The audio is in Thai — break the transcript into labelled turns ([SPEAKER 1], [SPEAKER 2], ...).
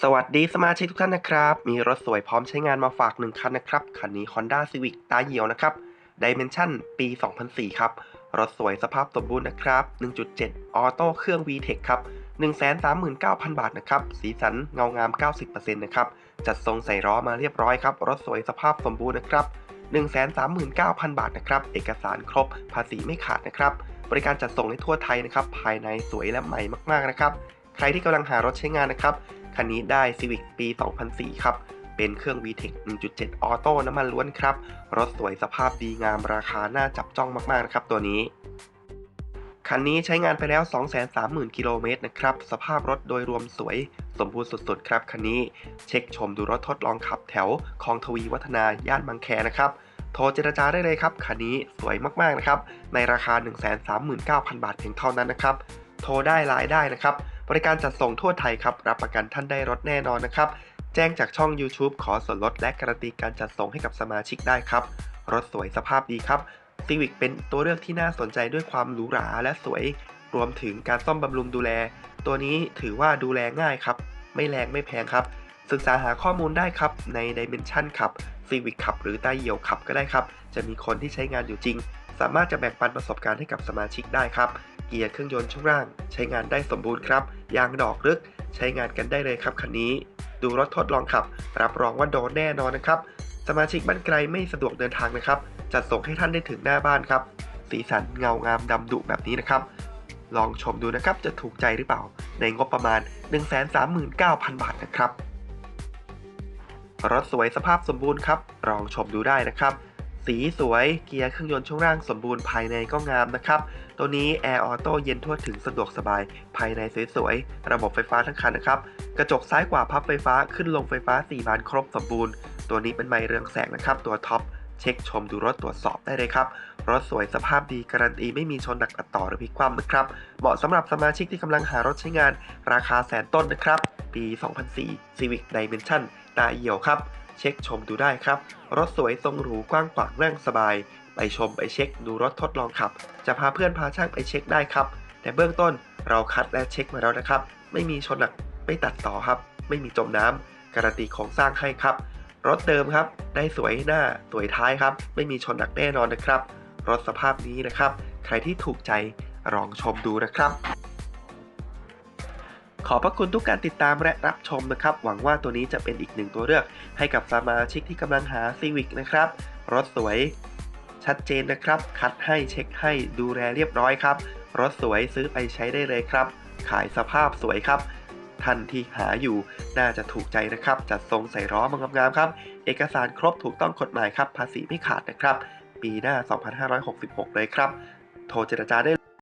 [SPEAKER 1] สวัสดีสมาชิกทุกท่านนะครับ มีรถสวยพร้อมใช้งานมาฝากหนึ่งคันนะครับ คันนี้ Honda Civic ตาเหี่ยวนะครับ Dimension ปี 2004 ครับ รถสวยสภาพสมบูรณ์นะครับ 1.7 ออโต้เครื่อง VTEC ครับ 139,000 บาทนะครับ สีสันเงางาม 90%นะครับ จัดทรงใส่ล้อมาเรียบร้อยครับ รถสวยสภาพสมบูรณ์นะครับ 139,000 บาทนะครับ เอกสารครบ ภาษีไม่ขาดนะครับ บริการจัดส่งในทั่วไทยนะครับ ภายในสวยและใหม่มากๆนะครับ ใครที่กำลังหารถใช้งานนะครับ คันนี้ได้ Civic ปี 2004 ครับ เป็นเครื่อง VTEC 1.7 ออโต้น้ำมันล้วนครับ รถสวยสภาพดีงามราคาน่าจับจ้องมากๆนะครับตัวนี้ คันนี้ใช้งานไปแล้ว 230,000 กิโลเมตรนะครับ สภาพรถโดยรวมสวยสมบูรณ์สุดๆ ครับคันนี้ เช็คชมดูรถทดลองขับแถวคลองทวีวัฒนาย่านบางแคนะครับโทรเจรจาได้เลยครับคันนี้สวยมากๆนะครับ ในราคา 139,000 บาทเพียงเท่านั้นนะครับ โทรได้ไลน์ได้นะครับ บริการจัดส่งทั่วไทยครับ รับประกันท่านได้รถแน่นอนนะครับ แจ้งจากช่อง YouTube ขอส่วนลดและการันตีการจัดส่งให้กับสมาชิกได้ครับ รถสวยสภาพดีครับ Civic เป็นตัวเลือกที่น่าสนใจด้วยความหรูหราและสวย รวมถึงการซ่อมบำรุงดูแล ตัวนี้ถือว่าดูแลง่ายครับ ไม่แรงไม่แพงครับ ศึกษาหาข้อมูลได้ครับ ใน Dimension ขับ Civic ขับ หรือใต้เหี่ยวขับก็ได้ครับ จะมีคนที่ใช้งานอยู่จริง สามารถจะแบ่งปันประสบการณ์ให้กับสมาชิกได้ครับ เกียร์เครื่องยนต์ช่วงล่าง ใช้งานได้สมบูรณ์ครับ ยางดอกลึก ใช้งานกันได้เลยครับคันนี้ ดูรถทดลองขับ รับรองว่าโดนแน่นอนนะครับ สมาชิกบ้านไกลไม่สะดวกเดินทางนะครับ จัดส่งให้ท่านได้ถึงหน้าบ้านครับ สีสันเงางามดำดุแบบนี้นะครับ ลองชมดูนะครับจะถูกใจหรือเปล่า ในงบประมาณ 139,000 บาทนะครับรถสวยสภาพสมบูรณ์ครับลองชมดูได้นะครับ สีสวยเกียร์เครื่องยนต์ช่วงล่างสมบูรณ์ภายในก็งามนะครับ ตัวนี้แอร์ออโต้เย็นทั่วถึงสะดวกสบาย ภายในสวยๆ ระบบไฟฟ้าทั้งคันนะครับ กระจกซ้ายขวาพับไฟฟ้าขึ้นลงไฟฟ้า 4 บานครบสมบูรณ์ ตัวนี้เป็นไมเรืองแสงนะครับ ตัวท็อปเช็คชมดูรถตรวจสอบได้เลยครับ รถสวยสภาพดีการันตีไม่มีชนหนักตัดต่อหรือพลิกคว่ำนะครับ เหมาะสำหรับสมาชิกที่กำลังหารถใช้งาน ราคาแสนต้นนะครับ ปี 2004 Civic Dimension ตาเหี่ยวครับ เช็คชมดูได้ครับ รถสวยทรงหรูกว้างขวางนั่งสบาย ไปชมไปเช็คดูรถทดลองขับ จะพาเพื่อนพาช่างไปเช็คได้ครับ แต่เบื้องต้นเราคัดและเช็คมาแล้วนะครับ ไม่มีชนหนักไม่ตัดต่อครับ ไม่มีจมน้ำการันตีโครงสร้างให้ครับ รถเดิมครับ ได้สวยหน้าสวยท้ายครับ ไม่มีชนหนักแน่นอนนะครับ รถสภาพนี้นะครับ ใครที่ถูกใจลองชมดูนะครับ อบพระคุณทุกการติดตามและรับชมนะครับ หวังว่าตัวนี้จะเป็นอีกหนึ่งตัวเลือก ให้กับสมาชิกที่กำลังหา Civic นะครับ รถสวยชัดเจนนะครับ คัดให้เช็คให้ดูแลเรียบร้อยครับ รถสวยซื้อไปใช้ได้เลยครับ ขายสภาพสวยครับท่านที่หาอยู่น่าจะถูกใจนะครับ จัดทรงใส่ล้อมงามๆครับ เอกสารครบถูกต้องกฎหมายครับ ภาษีไม่ขาดนะครับ ปีหน้า 2566 เลยครับ โทรเจรจาได้